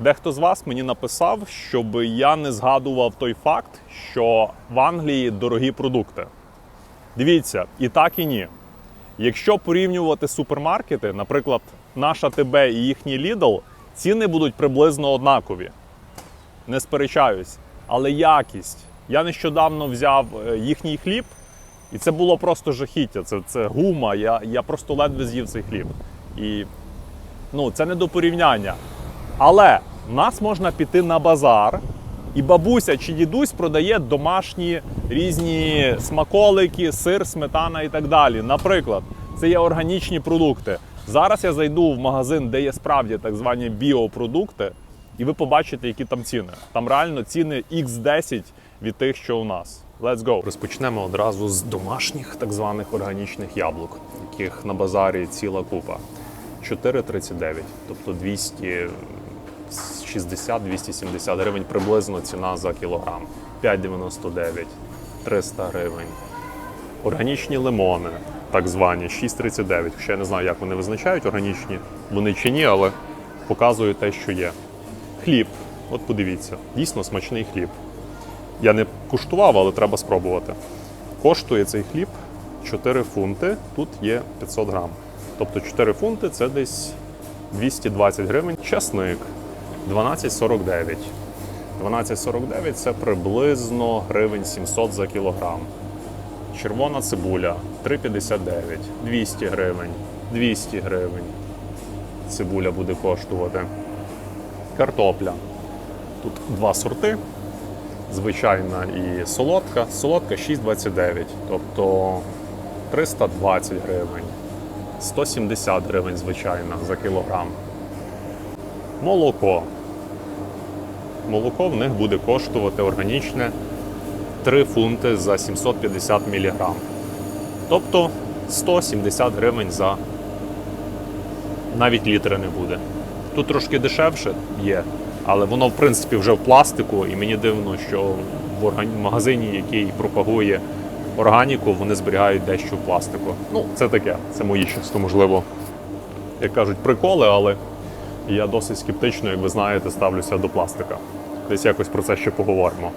Дехто з вас мені написав, щоб я не згадував той факт, що в Англії дорогі продукти. Дивіться, і так, і ні. Якщо порівнювати супермаркети, наприклад, наша ТБ і їхній Lidl, ціни будуть приблизно однакові. Не сперечаюсь. Але якість. Я нещодавно взяв е, їхній хліб, і це було просто жахіття. Це, це гума. Я, я просто ледве з'їв цей хліб. І ну, це не до порівняння. Але в нас можна піти на базар, і бабуся чи дідусь продає домашні різні смаколики, сир, сметана і так далі. Наприклад, це є органічні продукти. Зараз я зайду в магазин, де є справді так звані біопродукти, і ви побачите, які там ціни. Там реально ціни X10 від тих, що у нас. Let's go! Розпочнемо одразу з домашніх так званих органічних яблук, яких на базарі ціла купа. 4,39, тобто 260-270 гривень приблизно ціна за кілограм. 5,99, 300 гривень. Органічні лимони, так звані, 6,39. Ще я не знаю, як вони визначають, органічні вони чи ні, але показують те, що є. Хліб, от подивіться, дійсно смачний хліб. Я не куштував, але треба спробувати. Коштує цей хліб 4 фунти, тут є 500 грам. Тобто 4 фунти це десь 220 гривень. Часник 12,49. 12,49 це приблизно гривень 700 за кілограм. Червона цибуля 3,59, 200 гривень, 200 гривень. Цибуля буде коштувати. Картопля. Тут два сорти. Звичайна і солодка. Солодка 6,29, тобто 320 гривень. 170 гривень, звичайно, за кілограм. Молоко. Молоко в них буде коштувати органічне 3 фунти за 750 мг. Тобто 170 гривень за навіть літри не буде. Тут трошки дешевше є, але воно в принципі вже в пластику, і мені дивно, що в магазині, який пропагує органіку, вони зберігають дещо в пластику. Ну, це таке, це мої чисто, можливо, як кажуть, приколи, але я досить скептично, як ви знаєте, ставлюся до пластика. Десь якось про це ще поговоримо.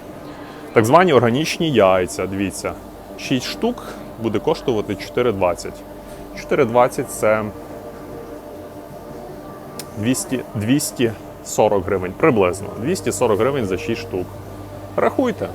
Так звані органічні яйця, дивіться, 6 штук буде коштувати 4,20. 4,20 це 200, 240 гривень, приблизно. 240 гривень за 6 штук. Рахуйте,